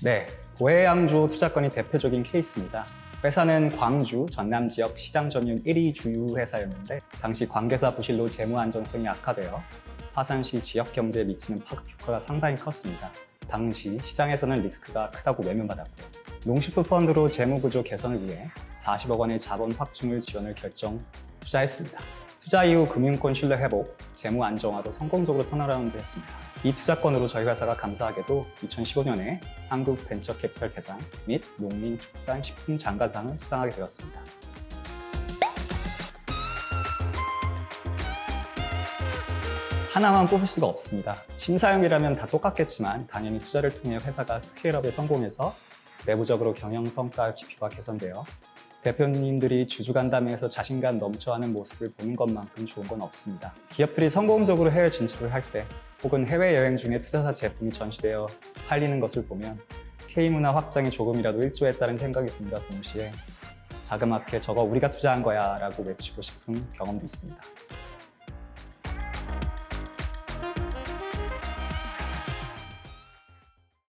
네, 고해양조 투자건이 대표적인 케이스입니다. 회사는 광주, 전남 지역 시장 점유율 1위 주유 회사였는데 당시 관계사 부실로 재무 안정성이 악화되어 화산 시 지역 경제에 미치는 파급 효과가 상당히 컸습니다. 당시 시장에서는 리스크가 크다고 외면받았고요. 농식품 펀드로 재무 구조 개선을 위해 40억 원의 자본 확충을 지원을 결정 투자했습니다. 투자 이후 금융권 신뢰 회복, 재무 안정화도 성공적으로 턴어라운드 했습니다. 이 투자건으로 저희 회사가 감사하게도 2015년에 한국 벤처 캐피털 대상 및 농민 축산 식품 장관상을 수상하게 되었습니다. 하나만 뽑을 수가 없습니다. 심사형이라면 다 똑같겠지만 당연히 투자를 통해 회사가 스케일업에 성공해서 내부적으로 경영 성과 지표가 개선되어 대표님들이 주주간담회에서 자신감 넘쳐하는 모습을 보는 것만큼 좋은 건 없습니다. 기업들이 성공적으로 해외 진출을 할 때 혹은 해외여행 중에 투자사 제품이 전시되어 팔리는 것을 보면 K문화 확장이 조금이라도 일조했다는 생각이 든다 동시에 자그맣게 저거 우리가 투자한 거야 라고 외치고 싶은 경험도 있습니다.